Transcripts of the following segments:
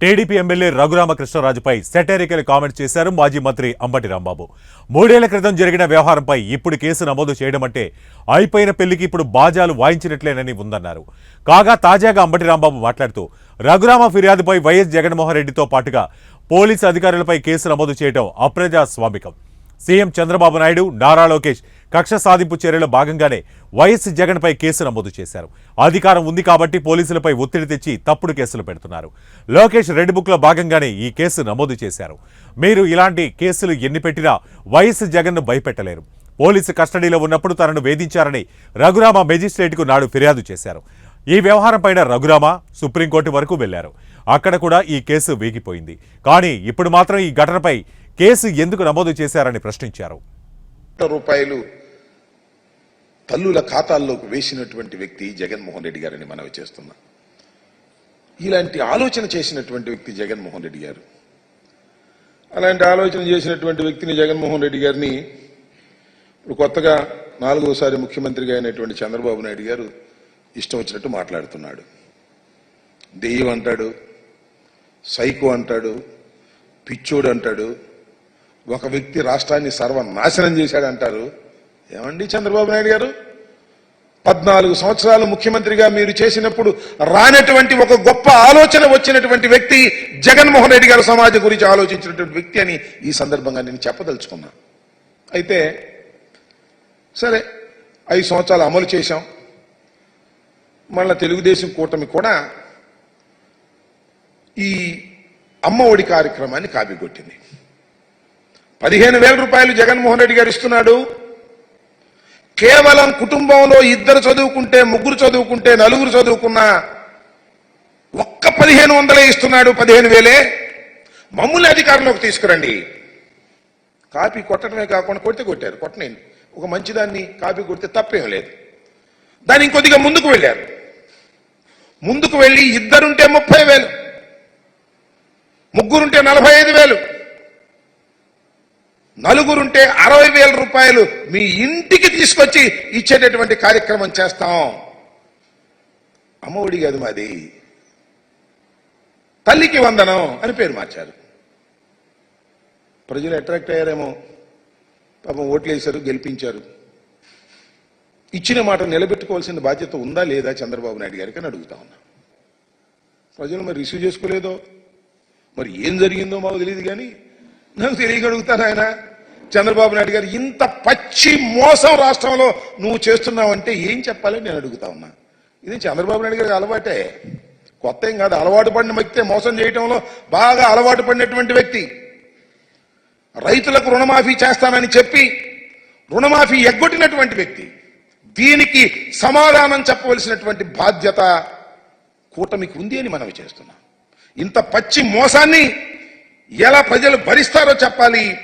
TDP MLA రఘురామకృష్ణరాజుపై satirical comment చేశారు మాజీ మంత్రి అంబటి రాంబాబు. మూడేళ్ళ క్రితం జరిగిన వ్యవహారంపై ఇప్పుడు కేసు నమోదు చేయడం అంటే అయిపోయిన పెళ్ళికి ఇప్పుడు బాజాలు వాయించినట్లేనని ఉందన్నారు. కాగా తాజాగా అంబటి రాంబాబు మాట్లాడుతూ రఘురామ ఫిర్యాదుపై వైఎస్ జగన్మోహన్ రెడ్డితో పాటుగా పోలీసు అధికారులపై కేసు నమోదు చేయడం అప్రజాస్వామికం. సీఎం చంద్రబాబు నాయుడు నారా లోకేష్ కక్ష సాధింపు చర్యలో భాగంగానే వైఎస్ జగన్పై కేసు నమోదు చేశారు. అధికారం ఉంది కాబట్టి పోలీసులపై ఒత్తిడి తెచ్చి తప్పుడు కేసులు పెడుతున్నారు. లోకేష్ రెడ్ బుక్లో భాగంగానే ఈ కేసు నమోదు చేశారు. మీరు ఇలాంటి కేసులు ఎన్ని పెట్టినా వైఎస్ జగన్ను భయపెట్టలేరు. పోలీసు కస్టడీలో ఉన్నప్పుడు తనను వేధించారని రఘురామ మెజిస్ట్రేట్కు నాడు ఫిర్యాదు చేశారు. ఈ వ్యవహారంపైన రఘురామ సుప్రీంకోర్టు వరకు వెళ్ళారు. అక్కడ కూడా ఈ కేసు వీగిపోయింది. కానీ ఇప్పుడు మాత్రం ఈ ఘటనపై కేసు ఎందుకు నమోదు చేశారని ప్రశ్నించారు. రూపాయలు తల్లుల ఖాతాల్లోకి వేసినటువంటి వ్యక్తి జగన్మోహన్ రెడ్డి గారని మనవి చేస్తున్నా. ఇలాంటి ఆలోచన చేసినటువంటి వ్యక్తి జగన్మోహన్ రెడ్డి గారు. అలాంటి ఆలోచన చేసినటువంటి వ్యక్తిని జగన్మోహన్ రెడ్డి గారిని ఇప్పుడు కొత్తగా నాలుగోసారి ముఖ్యమంత్రిగా అయినటువంటి చంద్రబాబు నాయుడు గారు ఇష్టం వచ్చినట్టు మాట్లాడుతున్నాడు. దెయ్యం అంటాడు సైకో అంటాడు పిచ్చోడు అంటాడు ఒక వ్యక్తి రాష్ట్రాన్ని సర్వనాశనం చేశాడు అంటారు ఏమండి చంద్రబాబు నాయుడు గారు? పద్నాలుగు సంవత్సరాలు ముఖ్యమంత్రిగా మీరు చేసినప్పుడు రానటువంటి ఒక గొప్ప ఆలోచన వచ్చినటువంటి వ్యక్తి జగన్మోహన్ రెడ్డి గారు సమాజం గురించి ఆలోచించినటువంటి వ్యక్తి అని ఈ సందర్భంగా నేను చెప్పదలుచుకున్నా. అయితే సరే ఐదు సంవత్సరాలు అమలు చేశాం. మళ్ళా తెలుగుదేశం కూటమి కూడా ఈ అమ్మ ఒడి కార్యక్రమాన్ని కాపీకొట్టింది. పదిహేను వేల రూపాయలు జగన్మోహన్ రెడ్డి గారు ఇస్తున్నాడు. కేవలం కుటుంబంలో ఇద్దరు చదువుకుంటే ముగ్గురు చదువుకుంటే నలుగురు చదువుకున్నా ఒక్క పదిహేను వందలే ఇస్తున్నాడు పదిహేను వేలే. మమ్మల్ని అధికారంలోకి తీసుకురండి. కాపీ కొట్టడమే కాకుండా కొడితే కొట్టారు కొట్టనండి ఒక మంచిదాన్ని కాపీ కొడితే తప్పేం లేదు. దాని ఇంకొద్దిగా ముందుకు వెళ్ళారు. ముందుకు వెళ్ళి ఇద్దరుంటే ముప్పై వేలు ముగ్గురుంటే నలభై ఐదు వేలు. నలుగురుంటే అరవై వేల రూపాయలు మీ ఇంటికి తీసుకొచ్చి ఇచ్చేటటువంటి కార్యక్రమం చేస్తాం. అమ్మఒడి కాదు మాది. తల్లికి వందనం అని పేరు మార్చారు. ప్రజలు అట్రాక్ట్ అయ్యారేమో. పాపం ఓట్లు వేశారు గెలిపించారు. ఇచ్చిన మాట నిలబెట్టుకోవాల్సిన బాధ్యత ఉందా లేదా చంద్రబాబు నాయుడు గారికి అని అడుగుతా ఉన్నా. ప్రజలు మరి రిసీవ్ చేసుకోలేదో? మరి ఏం జరిగిందో మాకు తెలియదు కానీ నువ్వు తెలియగలుగుతాను ఆయన. చంద్రబాబు నాయుడు గారు ఇంత పచ్చి మోసం రాష్ట్రంలో నువ్వు చేస్తున్నావంటే ఏం చెప్పాలని నేను అడుగుతా ఉన్నా. ఇది చంద్రబాబు నాయుడు గారికి అలవాటే. కొత్త ఏం కాదు అలవాటు పడిన వ్యక్తే మోసం చేయటంలో బాగా అలవాటు పడినటువంటి వ్యక్తి. రైతులకు రుణమాఫీ చేస్తానని చెప్పి రుణమాఫీ ఎగ్గొట్టినటువంటి వ్యక్తి. దీనికి సమాధానం చెప్పవలసినటువంటి బాధ్యత కూటమికి ఉంది అని మనవి చేస్తున్నాం. ఇంత పచ్చి మోసాన్ని ఎలా ప్రజలు భరిస్తారో చెప్పాలి.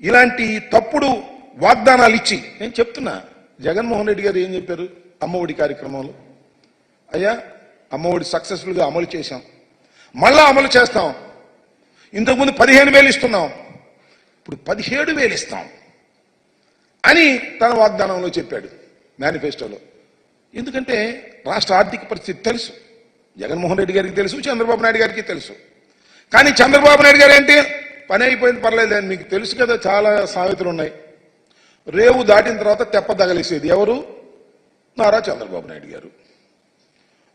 ఇలాంటి తప్పుడు వాగ్దానాలు ఇచ్చి నేను చెప్తున్నా జగన్మోహన్ రెడ్డి గారు ఏం చెప్పారు అమ్మఒడి కార్యక్రమంలో? అయ్యా అమ్మఒడి సక్సెస్ఫుల్గా అమలు చేశాం. మళ్ళా అమలు చేస్తాం. ఇంతకుముందు పదిహేను వేలు ఇస్తున్నాం. ఇప్పుడు పదిహేడు వేలు ఇస్తాం. అని తన వాగ్దానంలో చెప్పాడు మేనిఫెస్టోలో. ఎందుకంటే రాష్ట్ర ఆర్థిక పరిస్థితి తెలుసు. జగన్మోహన్ రెడ్డి గారికి తెలుసు చంద్రబాబు నాయుడు గారికి తెలుసు. కానీ చంద్రబాబు నాయుడు గారు ఏంటి? పని అయిపోయింది పర్లేదు. అని మీకు తెలుసు కదా చాలా సామెతలు ఉన్నాయి. రేవు దాటిన తర్వాత తెప్ప తగలేసేది ఎవరు? నారా చంద్రబాబు నాయుడు గారు.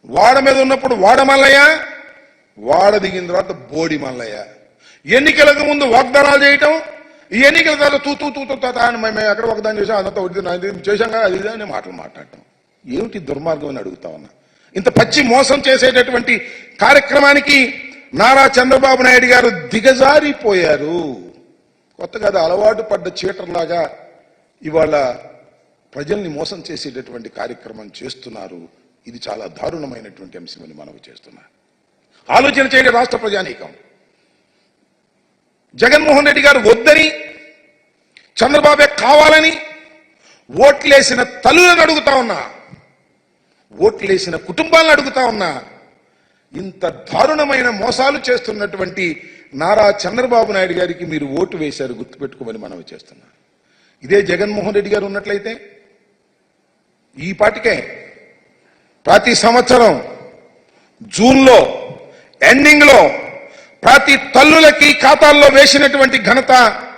వాడ మీద ఉన్నప్పుడు వాడ మల్లయ్య వాడ దిగిన తర్వాత బోడి మల్లయ్య. ఎన్నికలకు ముందు వాగ్దానాలు చేయటం ఈ ఎన్నికల తర్వాత తూ తూ తూ తూ తా అని మేము ఎక్కడ వాగ్దానం చేసాం అదంతా ఒకటి చేశాం కదా అది అని మాటలు మాట్లాడటం. ఏమిటి దుర్మార్గం అని అడుగుతా ఉన్నా. ఇంత పచ్చి మోసం చేసేటటువంటి కార్యక్రమానికి నారా చంద్రబాబు నాయుడు గారు దిగజారిపోయారు. కొత్తగా అది అలవాటు పడ్డ చీటర్లాగా ఇవాళ ప్రజల్ని మోసం చేసేటటువంటి కార్యక్రమం చేస్తున్నారు. ఇది చాలా దారుణమైనటువంటి అంశమని మనకు చేస్తున్నా. ఆలోచన చేయండి రాష్ట్ర ప్రజానీకం. జగన్మోహన్ రెడ్డి గారు వద్దని చంద్రబాబే కావాలని ఓట్లేసిన తల్లులను అడుగుతా ఉన్నా. ఓట్లేసిన కుటుంబాలను అడుగుతా ఉన్నా. ఇంత దారుణమైన మోసాలు చేస్తున్నటువంటి నారా చంద్రబాబు నాయుడు గారికి మీరు ఓటు వేశారు గుర్తుపెట్టుకోమని మనం చేస్తున్నాం. ఇదే జగన్మోహన్ రెడ్డి గారు ఉన్నట్లయితే ఈ పాటికే ప్రతి సంవత్సరం జూన్లో ఎండింగ్లో ప్రతి తల్లులకి ఖాతాల్లో వేసినటువంటి ఘనత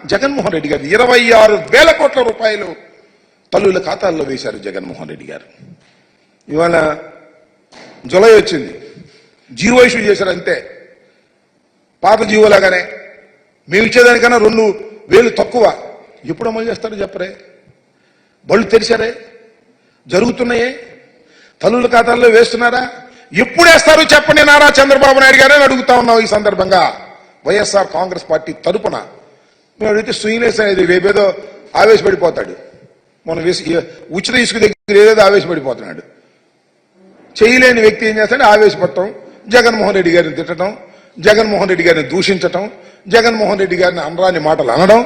జగన్మోహన్ రెడ్డి గారు. ఇరవై ఆరు వేల కోట్ల రూపాయలు తల్లుల ఖాతాల్లో వేశారు జగన్మోహన్ రెడ్డి గారు. ఇవాళ జులై వచ్చింది. జీరో ఇష్యూ చేశారు అంతే. పాత జీవోలాగానే మేము ఇచ్చేదానికన్నా రెండు వేలు తక్కువ. ఎప్పుడు అమలు చేస్తారో చెప్పరే. బళ్ళు తెరిచారే. జరుగుతున్నాయే. తల్లుల ఖాతాల్లో వేస్తున్నారా? ఎప్పుడు వేస్తారు చెప్పండి నారా చంద్రబాబు నాయుడు గారని అడుగుతా ఉన్నాం ఈ సందర్భంగా. వైఎస్ఆర్ కాంగ్రెస్ పార్టీ తరపున. మేము అడిగితే శ్రీనివాస్ అనేది వేపేదో ఆవేశపడిపోతాడు. మనం ఉచిత ఇసుక దగ్గర ఏదేదో ఆవేశపడిపోతున్నాడు. చేయలేని వ్యక్తి ఏం చేస్తాడు? ఆవేశపడటం జగన్మోహన్ రెడ్డి గారిని తిట్టడం జగన్మోహన్ రెడ్డి గారిని దూషించటం జగన్మోహన్ రెడ్డి గారిని అనరాని మాటలు అనడం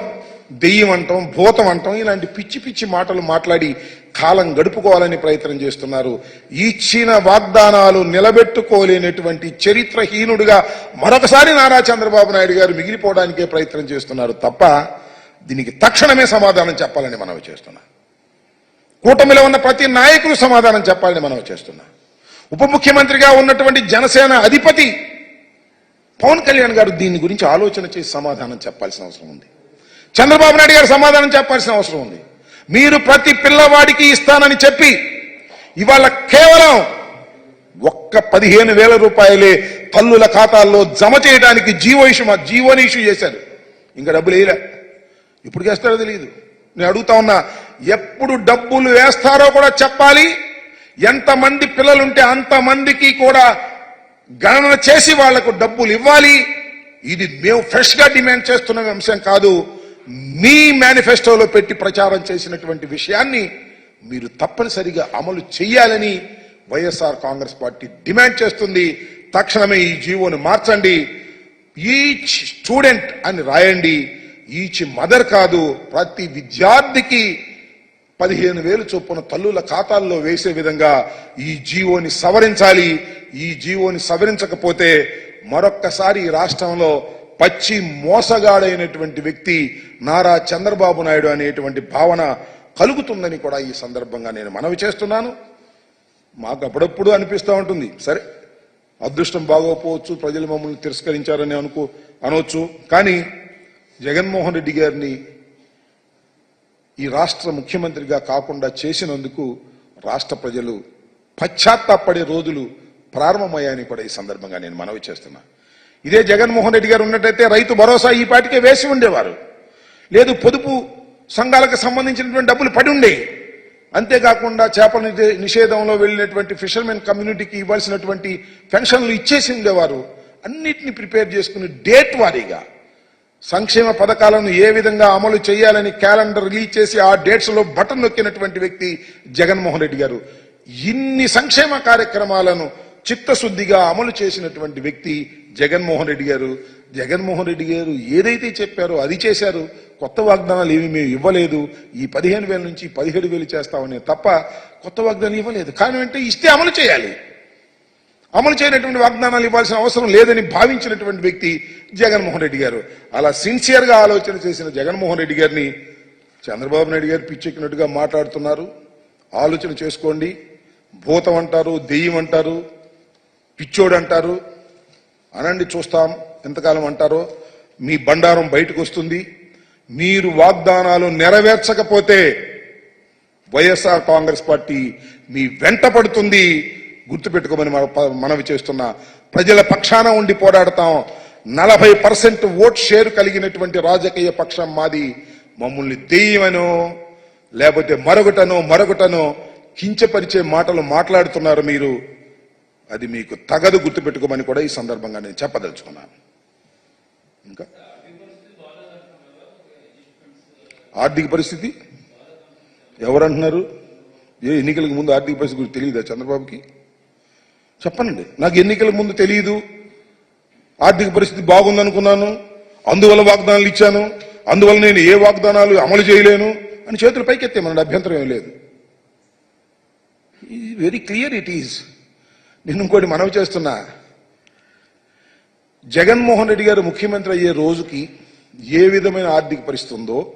దెయ్యం అంటాం భూతం అంటాం ఇలాంటి పిచ్చి పిచ్చి మాటలు మాట్లాడి కాలం గడుపుకోవాలని ప్రయత్నం చేస్తున్నారు. ఇచ్చిన వాగ్దానాలు నిలబెట్టుకోలేనటువంటి చరిత్రహీనుడిగా మరొకసారి నారా చంద్రబాబు నాయుడు గారు మిగిలిపోవడానికే ప్రయత్నం చేస్తున్నారు తప్ప దీనికి తక్షణమే సమాధానం చెప్పాలని మనవి చేస్తున్నాం. కూటమిలో ఉన్న ప్రతి నాయకుడు సమాధానం చెప్పాలని మనం చేస్తున్నాం. ఉప ముఖ్యమంత్రిగా ఉన్నటువంటి జనసేన అధిపతి పవన్ కళ్యాణ్ గారు దీని గురించి ఆలోచన చేసి సమాధానం చెప్పాల్సిన అవసరం ఉంది. చంద్రబాబు నాయుడు గారు సమాధానం చెప్పాల్సిన అవసరం ఉంది. మీరు ప్రతి పిల్లవాడికి ఇస్తానని చెప్పి ఇవాళ కేవలం ఒక్క పదిహేను వేల రూపాయలే తల్లుల ఖాతాల్లో జమ చేయడానికి జీవో ఇష్యూ మా జీవోని ఇష్యూ చేశారు. ఇంకా డబ్బులు వేయలే. ఇప్పుడు వేస్తారో తెలియదు నేను అడుగుతా ఉన్నా ఎప్పుడు డబ్బులు వేస్తారో కూడా చెప్పాలి ఎంతమంది పిల్లలుంటే అంతమందికి కూడా గణన చేసి వాళ్ళకు డబ్బులు ఇవ్వాలి. ఇది మేము ఫ్రెష్గా డిమాండ్ చేస్తున్న అంశం కాదు. మీ మేనిఫెస్టోలో పెట్టి ప్రచారం చేసినటువంటి విషయాన్ని మీరు తప్పనిసరిగా అమలు చేయాలని వైఎస్ఆర్ కాంగ్రెస్ పార్టీ డిమాండ్ చేస్తుంది. తక్షణమే ఈ జీవోను మార్చండి. ఈచ్ స్టూడెంట్ అని రాయండి. ఈచ్ మదర్ కాదు. ప్రతి విద్యార్థికి పదిహేను వేలు చొప్పున తల్లుల ఖాతాల్లో వేసే విధంగా ఈ జీవోని సవరించాలి. ఈ జీవోని సవరించకపోతే మరొక్కసారి ఈ రాష్ట్రంలో పచ్చి మోసగాడైనటువంటి వ్యక్తి నారా చంద్రబాబు నాయుడు అనేటువంటి భావన కలుగుతుందని కూడా ఈ సందర్భంగా నేను మనవి చేస్తున్నాను. మాకు అప్పుడప్పుడు అనిపిస్తూ ఉంటుంది. సరే అదృష్టం బాగోపోవచ్చు ప్రజలు మమ్మల్ని తిరస్కరించారని అనుకో అనవచ్చు కానీ జగన్మోహన్ రెడ్డి గారిని ఈ రాష్ట్ర ముఖ్యమంత్రిగా కాకుండా చేసినందుకు రాష్ట్ర ప్రజలు పశ్చాత్తాపడే రోజులు ప్రారంభమయ్యాయని కూడా ఈ సందర్భంగా నేను మనవి చేస్తున్నా. ఇదే జగన్మోహన్ రెడ్డి గారు ఉన్నట్టయితే రైతు భరోసా ఈ పాటికే వేసి ఉండేవారు. లేదు పొదుపు సంఘాలకు సంబంధించినటువంటి డబ్బులు పడి ఉండే. అంతేకాకుండా చేపల నిషేధంలో వెళ్ళినటువంటి ఫిషర్మెన్ కమ్యూనిటీకి ఇవ్వాల్సినటువంటి పెన్షన్లు ఇచ్చేసి ఉండేవారు. అన్నిటిని ప్రిపేర్ చేసుకుని డేట్ వారీగా సంక్షేమ పథకాలను ఏ విధంగా అమలు చేయాలని క్యాలెండర్ రిలీజ్ చేసి ఆ డేట్స్లో బటన్ నొక్కినటువంటి వ్యక్తి జగన్మోహన్ రెడ్డి గారు. ఇన్ని సంక్షేమ కార్యక్రమాలను చిత్తశుద్ధిగా అమలు చేసినటువంటి వ్యక్తి జగన్మోహన్ రెడ్డి గారు. జగన్మోహన్ రెడ్డి గారు ఏదైతే చెప్పారో అది చేశారు. కొత్త వాగ్దానాలు ఏమి మేము ఇవ్వలేదు. ఈ పదిహేను వేల నుంచి పదిహేడు వేలు చేస్తామనే తప్ప కొత్త వాగ్దానాలు ఇవ్వలేదు. కానీ అంటే ఇస్తే అమలు చేయాలి. అమలు చేయనటువంటి వాగ్దానాలు ఇవ్వాల్సిన అవసరం లేదని భావించినటువంటి వ్యక్తి జగన్మోహన్ రెడ్డి గారు. అలా సిన్సియర్గా ఆలోచన చేసిన జగన్మోహన్ రెడ్డి గారిని చంద్రబాబు నాయుడు గారు పిచ్చెక్కినట్టుగా మాట్లాడుతున్నారు. ఆలోచన చేసుకోండి. భూతం అంటారు దెయ్యం అంటారు పిచ్చోడు అంటారు. అనండి చూస్తాం ఎంతకాలం అంటారో. మీ బండారం బయటకు వస్తుంది. మీరు వాగ్దానాలు నెరవేర్చకపోతే వైఎస్ఆర్ కాంగ్రెస్ పార్టీ మీ వెంట పడుతుంది. గుర్తుపెట్టుకోమని మన- మనవి చేస్తున్నా ప్రజల పక్షాన ఉండి పోరాడతాం. నలభై పర్సెంట్ ఓట్ షేర్ కలిగినటువంటి రాజకీయ పక్షం మాది. మమ్మల్ని దెయ్యమనో లేకపోతే మరొకటనో మరొకటనో కించపరిచే మాటలు మాట్లాడుతున్నారు మీరు. అది మీకు తగదు గుర్తుపెట్టుకోమని కూడా ఈ సందర్భంగా నేను చెప్పదలుచుకున్నాను. ఇంకా? ఆర్థిక పరిస్థితి? ఎవరంటున్నారు? ఏ ఎన్నికలకు ముందు ఆర్థిక పరిస్థితి గురించి తెలియదా చంద్రబాబుకి? చెప్పండి నాకు ఎన్నికల ముందు తెలియదు ఆర్థిక పరిస్థితి బాగుందనుకున్నాను. అందువల్ల వాగ్దానాలు ఇచ్చాను. అందువల్ల నేను ఏ వాగ్దానాలు అమలు చేయలేను అని చేతులు పైకెత్తే అభ్యంతరం ఏం లేదు. వెరీ క్లియర్ ఇట్ ఈజ్ నేను ఇంకోటి మనవి చేస్తున్నా. జగన్మోహన్ రెడ్డి గారు ముఖ్యమంత్రి అయ్యే రోజుకి ఏ విధమైన ఆర్థిక పరిస్థితి ఉందో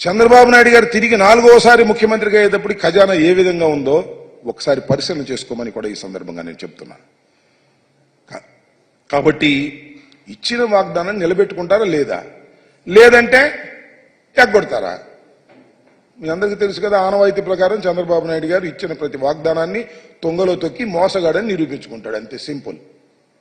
చంద్రబాబు నాయుడు గారు తిరిగి నాలుగోసారి ముఖ్యమంత్రిగా అయ్యేటప్పుడు ఖజానా ఏ విధంగా ఉందో ఒకసారి పరిశీలన చేసుకోమని కూడా ఈ సందర్భంగా నేను చెప్తున్నాను. కాబట్టి ఇచ్చిన వాగ్దానం నిలబెట్టుకుంటారా లేదా? లేదంటే ఎగ్గొడతారా? మీ అందరికీ తెలుసు కదా ఆనవాయితీ ప్రకారం చంద్రబాబు నాయుడు గారు ఇచ్చిన ప్రతి వాగ్దానాన్ని తొంగలో తొక్కి మోసగాడని నిరూపించుకుంటాడు. అంతే సింపుల్.